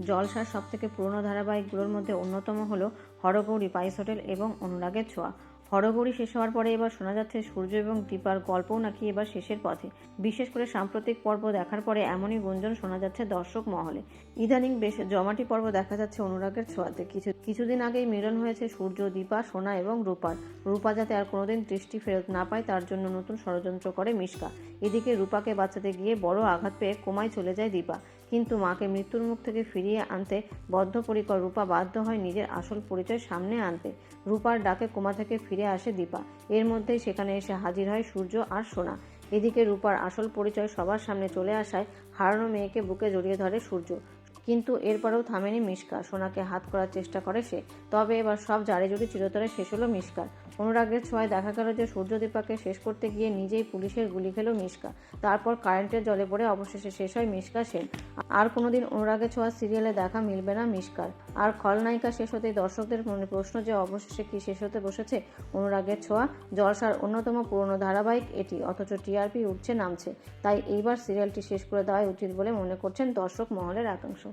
জলসার সব থেকে পুরনো ধারাবাহিকগুলোর মধ্যে অন্যতম হল হরগৌরী পাইস হোটেল এবং অনুরাগের ছোঁয়া। হরগৌরী শেষ হওয়ার পরে এবার শোনা যাচ্ছে সূর্য এবং দীপার গল্পও নাকি এবার শেষের পথে। বিশেষ করে সাম্প্রতিক পর্ব দেখার পরে এমনই গুঞ্জন শোনা যাচ্ছে দর্শক মহলে। ইদানিং বেশ জমাটি পর্ব দেখা যাচ্ছে অনুরাগের ছোঁয়াতে। কিছু, কিছুদিন আগেই মিলন হয়েছে সূর্য, দীপা, সোনা এবং রূপার। রূপা যাতে আর কোনোদিন দৃষ্টি ফেরত না পায়, তার জন্য নতুন ষড়যন্ত্র করে মিশকা। এদিকে রূপাকে বাঁচাতে গিয়ে বড় আঘাত পেয়ে কোমায় চলে যায় দীপা। কিন্তু মাকে মৃত্যুর মুখ থেকে ফিরিয়ে আনতে বদ্ধপরিকর রূপা বাধ্য হয় নিজের আসল পরিচয় সামনে আনতে। রূপার ডাকে কোমা থেকে ফিরে আসে দীপা। এর মধ্যেই সেখানে এসে হাজির হয় সূর্য আর সোনা। এদিকে রূপার আসল পরিচয় সবার সামনে চলে আসায় হারানো মেয়েকে বুকে জড়িয়ে ধরে সূর্য। কিন্তু এরপরেও থামেনি মিশকা। সোনাকে হাত করার চেষ্টা করে সে। তবে এবার সব জারে জুড়ি চিরতরে শেষ হলো মিশকার। অনুরাগের ছোঁয়ায় দেখা গেল যে সূর্যদীপাকে শেষ করতে গিয়ে নিজেই পুলিশের গুলি খেলো মিশকা। তারপর কারেন্টের জলে পড়ে অবশেষে শেষ হয় মিশকা সেন। আর কোনোদিন অনুরাগের ছোঁয়া সিরিয়ালে দেখা মিলবে না মিশকার। আর খলনায়িকা শেষ হতেই দর্শকদের মনে প্রশ্ন যে অবশেষে কি শেষ হতে বসেছে? অনুরাগের ছোঁয়া? জলসার অন্যতম পুরনো ধারাবাহিক এটি, অথচ টিআরপি উঠছে নামছে। তাই এইবার সিরিয়ালটি শেষ করে দেওয়াই উচিত বলে মনে করছেন দর্শক মহলের একাংশ।